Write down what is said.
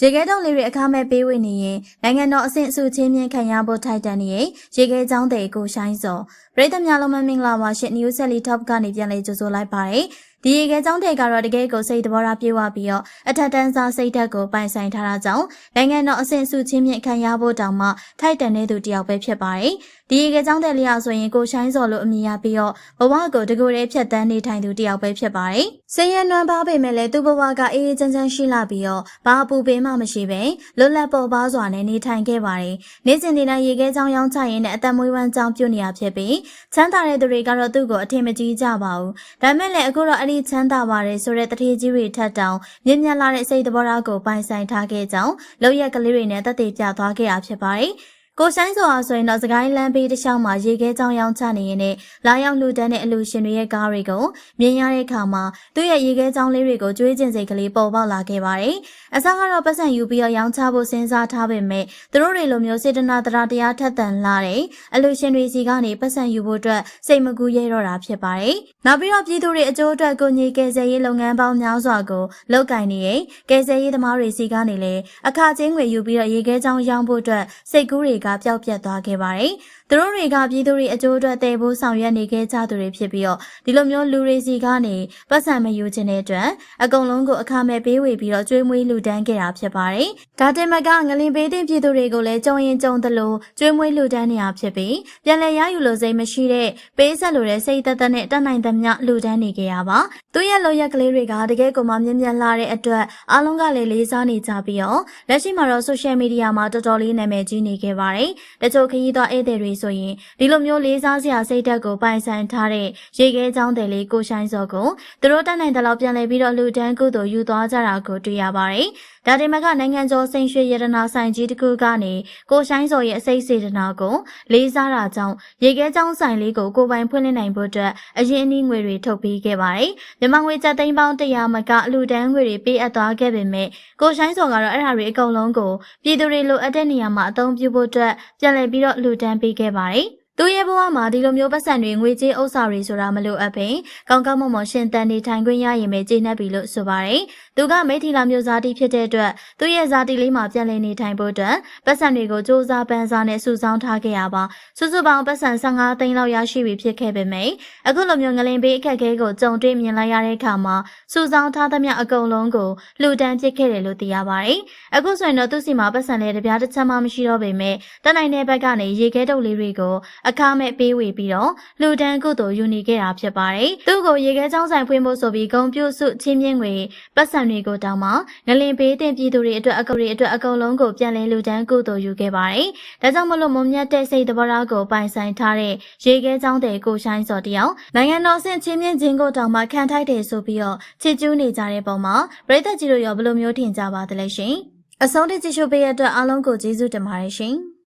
ရေခဲတုံးလေးတွေအခမဲ့ပေးဝေနေရင်နိုင်ငံတော်အဆင့်အစုချင်းမြင့်ခံရဖို့ထိုက်တန်နေရင်ရေခဲချောင်းတွေကိုရှိုင်းစော်ပရိသတ်များလုံးမမင်္ဂလာပါရှင် New Selly Top ကနေပြန်လည်ကြိုဆိုလိုက်ပါတယ် ဒီရေခဲချောင်းတွေကတော့တကယ်ကိုစိတ်တဘောထားပြေဝပြီးတော့အထက်တန်းစားစိတ်ဓာတ်ကိုပိုင်ဆိုင်ထားတာကြောင့်နိုင်ငံတော်အဆင့်အစုချင်းမြင့်ခံရဖို့တောင်မှထိုက်တန်တဲ့သူတစ်ယောက်ပဲဖြစ်ပါတယ်ဒီရေခဲချောင်းတဲ့လျာဆိုရင်ကိုရှိုင်းစော်လို့အမည်ရပြီးတော့ဘဝကိုတကူတည်းဖြတ်တန်းနေထိုင်သူတစ်ယောက်ပဲဖြစ်ပါတယ်ဆင်းရဲနွမ်းပါပေမဲ့လည်းသူ့ဘဝကအေးအေးချမ်းချမ်းရှိလာပြီးတော့ဘာအပူပင်မှမရှိပဲလွတ်လပ်ပေါ်ပါစွာနဲ့နေထိုင်ခဲ့ပါတယ်။နေ့စဉ်နေ့တိုင်းရေခဲချောင်းရောင်းချရင်းနဲ့အသက်မွေးဝမ်းကြောင်းပြုနေရဖြစ်ပြီးချမ်းသာတဲ့သူတွေကတော့သူ့ကိုအထင်မကြီးကြပါဘူး။ဒါမဲ့လည်းအခုတော့အဲ့ဒီချမ်းသာပါတယ်ဆိုတဲ့တတိကြီးတွေထက်တောင်မြင့်မြတ်လာတဲ့စိတ်သဘောထားကိုပိုင်ဆိုင်ထားခဲ့ကြောင်းလောက်ရက်ကလေးတွေနဲ့တသက်ပြသွားခဲ့တာဖြစ်ပါတယ်။ ကိုဆိုင်စောအားဆိုရင်တော့စကိုင်းလမ်းဘေးတစ်လျှောက်မှာရေခဲကြောင်ရောင်းချနေရင်နဲ့လာရောက်လှူဒန်းတဲ့အလူရှင်တွေရဲ့ကားတွေကိုမြင်ရတဲ့အခါမှာသူ့ရဲ့ရေခဲကြောင်လေးတွေကိုကျွေးကျင်စိတ်ကလေးပေါ်ပေါက်လာခဲ့ပါတယ်။အစကတော့ပတ်စံယူပြီးတော့ရောင်းချဖို့စဉ်းစားထားပေမဲ့သူတို့တွေလိုမျိုးစေတနာတရားတရားထက်သန်လာတဲ့အလူရှင်တွေစီကနေပတ်စံယူဖို့အတွက်စိတ်မကူရဲတော့တာဖြစ်ပါတယ်။နောက်ပြီးတော့ပြည်သူတွေအကျိုးအတွက်ကိုညီကယ်ဆယ်ရေးလုပ်ငန်းပေါင်းများစွာကိုလုပ်ကင်နေတဲ့ကယ်ဆယ်ရေးသမားတွေစီကနေလည်းအခချင်းငွေယူပြီးတော့ရေခဲကြောင်ရောင်းဖို့အတွက်စိတ်ကူးတွေကပျောက်ပြတ်သွားခဲ့ပါတယ်။သူတို့တွေကပြည်သူတွေအကျိုးအတွက်တည်ဖို့ဆောင်ရွက်နေခဲ့ကြသူတွေဖြစ်ပြီးတော့ဒီလိုမျိုးလူတွေစီကနေပတ်စံမယူခြင်းတဲ့အတွက်အကုန်လုံးကိုအခမဲ့ပေးဝေပြီးတော့ကျွေးမွေးလူတန်းခဲ့တာဖြစ်ပါတယ်။ဒါတင်မကငလင်ပေးတဲ့ပြည်သူတွေကိုလည်းကြုံရင်ကြုံသလိုကျွေးမွေးလူတန်းနေရဖြစ်ပြီးပြန်လည်ရယူလို့စိတ်မရှိတဲ့ပေးဆက်လိုတဲ့စိတ်သက်သက်နဲ့တတ်နိုင်သမျှလူတန်းနေခဲ့ရပါ။သူရဲ့လိုရက်ကလေးတွေကတကယ်ကိုမှမြင်မြန်လာတဲ့အတွက်အားလုံးကလည်းလေးစားနေကြပြီးတော့လက်ရှိမှာတော့ social media မှာတော်တော်လေးနာမည်ကြီးနေခဲ့ပါတယ်။တချို့ခရီးသွားဧည့်သည်တွေဆိုရင်ဒီလိုမျိုးလေးစားစရာစိတ်ဓာတ်ကိုပိုင်ဆိုင်ထားတဲ့ရေခဲချောင်းတယ်လေးကိုရှိုင်းစောကိုသူတို့တတ်နိုင်တဲ့လောက်ပြန်လည်ပြီးတော့လူတန်းကုသိုလ်ယူသွားကြတာကိုတွေ့ရပါတယ်။ ဒါတင်မကနိုင်ငံကျော်စိန်ရွှေရတနာဆိုင်ကြီးတစ်ခုကနေကိုရှိုင်းစောရဲ့အစိတ်စေတနာကိုလေးစားတာကြောင့်ရေခဲချောင်းဆိုင်လေးကိုကိုပိုင်ဖွင့်လှစ်နိုင်ဖို့အတွက်အရင်အနည်းငွေတွေထုတ်ပေးခဲ့ပါတယ်။မြန်မာငွေကျပ်သိန်းပေါင်း100မကအလူတန်းငွေတွေပေးအပ်သွားခဲ့ပေမဲ့ကိုရှိုင်းစောကတော့အဲ့ဒါတွေအကုန်လုံးကိုပြည်သူတွေလိုအပ်တဲ့နေရာမှာအသုံးပြုဖို့အတွက်ပြန်လည်ပြီးတော့လူတန်းပေးခဲ့ပါတယ်။ သူရဲ့ဘဝမှာဒီလိုမျိုးပတ်စံတွေငွေကြေးဥစ္စာတွေဆိုတာမလိုအပ်ပင်ကောင်းကောင်းမွန်မွန်ရှင်တန်နေထိုင်ခွင့်ရရင်ပဲကျေနပ်ပြီလို့ဆိုပါတယ်။သူကမိထီလာမျိုးစားတီဖြစ်တဲ့အတွက်သူရဲ့ဇာတိလေးမှာပြန်လည်နေထိုင်ဖို့အတွက်ပတ်စံတွေကိုစူးစမ်းပန်းစားနဲ့စုဆောင်းထားခဲ့ရပါစုစုပေါင်းပတ်စံ15သိန်းလောက်ရရှိပြီဖြစ်ခဲ့ပေမယ့်အခုလိုမျိုးငလင်ပေးအခက်အခဲကိုကြုံတွေ့မြင်လိုက်ရတဲ့အခါမှာစုဆောင်းထားသမျှအကုန်လုံးကိုလှူဒန်းပစ်ခဲ့တယ်လို့သိရပါတယ်။အခုဆိုရင်တော့သူစီမှာပတ်စံလေးတစ်ပြားတစ်ချက်မှမရှိတော့ပေမဲ့တနိုင်တဲ့ဘက်ကနေရေခဲတုပ်လေးတွေကိုအခမဲ့ပေးဝေပြီးတော့လှူဒန်းကုသိုလ်ယူနေခဲ့တာဖြစ်ပါတယ်။သူ့ကိုရေခဲချောင်းဆိုင်ဖွင့်ဖို့ဆိုပြီးဂုံပြုစုချင်းမြင့်ငွေပတ်စံတွေကိုတောင်းမှငလင်ပေးတဲ့ပြည်သူတွေအတွက်အကုတွေအတွက်အကုန်လုံးကိုပြန်လည်လှူဒန်းကုသိုလ်ယူခဲ့ပါတယ်။ဒါကြောင့်မလို့မုံမြတ်တဲ့စိတ်သဘောထားကိုပိုင်ဆိုင်ထားတဲ့ရေခဲချောင်းတဲ့ကိုရှိုင်းစော်တယောက်နိုင်ငံတော်ဆင့်ချင်းမြင့်ခြင်းကိုတောင်းမှခံထိုက်တယ်ဆိုပြီးတော့ချစ်ကျူးနေကြတဲ့ပုံမှာပြည်သက်ကြီးတို့ရောဘယ်လိုမျိုးထင်ကြပါသလဲရှင်။အဆုံးထိကြည့်ရှုပေးရတဲ့အတွက်အားလုံးကိုကျေးဇူးတင်ပါတယ်ရှင်။